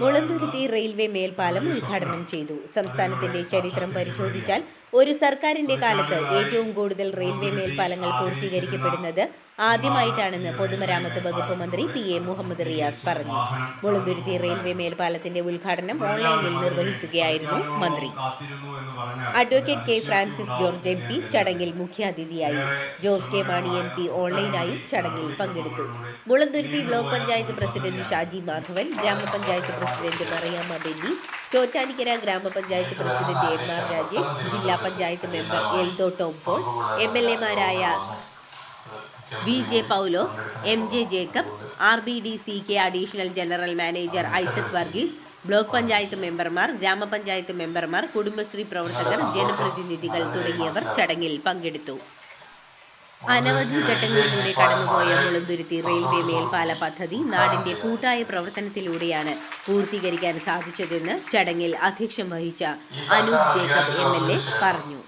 Mulanthuruthy railway മേൽപ്പാലം ഉദ്ഘാടനം ചെയ്തു. സംസ്ഥാനത്തിന്റെ ചരിത്രം പരിശോധിച്ചാൽ ഒരു സർക്കാരിന്റെ കാലത്ത് ഏറ്റവും കൂടുതൽ റെയിൽവേ മേൽപ്പാലങ്ങൾ പൂർത്തീകരിക്കപ്പെടുന്നത് ആദ്യമായിട്ടാണെന്ന് പൊതുമരാമത്ത് വകുപ്പ് മന്ത്രി പി എ മുഹമ്മദ് റിയാസ് പറഞ്ഞു. മുളന്തുരുത്തി റെയിൽവേ മേൽപ്പാലത്തിന്റെ ഉദ്ഘാടനം ഓൺലൈനിൽ നിർവഹിക്കുകയായിരുന്നു മന്ത്രി. Advocate K Francis George M P ചടങ്ങിൽ മുഖ്യാതിഥിയായി. Jose K Mani M P ഓൺലൈനായി ചടങ്ങിൽ പങ്കെടുത്തു. മുളന്തുരുത്തി ബ്ലോക്ക് പഞ്ചായത്ത് പ്രസിഡന്റ് ഷാജി മാധവൻ ഗ്രാമപഞ്ചായത്ത് പ്രസിഡന്റ് മറിയാമ്മ ബെന്നി ചോറ്റാനിക്കര ഗ്രാമപഞ്ചായത്ത് പ്രസിഡന്റ് എം ആർ രാജേഷ് ജില്ലാ panchayat member Eldho Tom Paul M L എമാരായ V J Paulose M J Jacob R B D C K additional general manager Isaac Varghese block panchayat മെമ്പർമാർ ഗ്രാമപഞ്ചായത്ത് മെമ്പർമാർ കുടുംബശ്രീ പ്രവർത്തകർ ജനപ്രതിനിധികൾ തുടങ്ങിയവർ ചടങ്ങിൽ പങ്കെടുത്തു. അനവധി ഘട്ടങ്ങളിലൂടെ കടന്നുപോയ മുളന്തുരുത്തി റെയിൽവേ മേൽപ്പാല പദ്ധതി നാടിന്റെ കൂട്ടായ പ്രവർത്തനത്തിലൂടെയാണ് പൂർത്തീകരിക്കാൻ സാധിച്ചതെന്ന് ചടങ്ങിൽ അധ്യക്ഷം വഹിച്ച അനൂപ് ജേക്കബ് എം പറഞ്ഞു.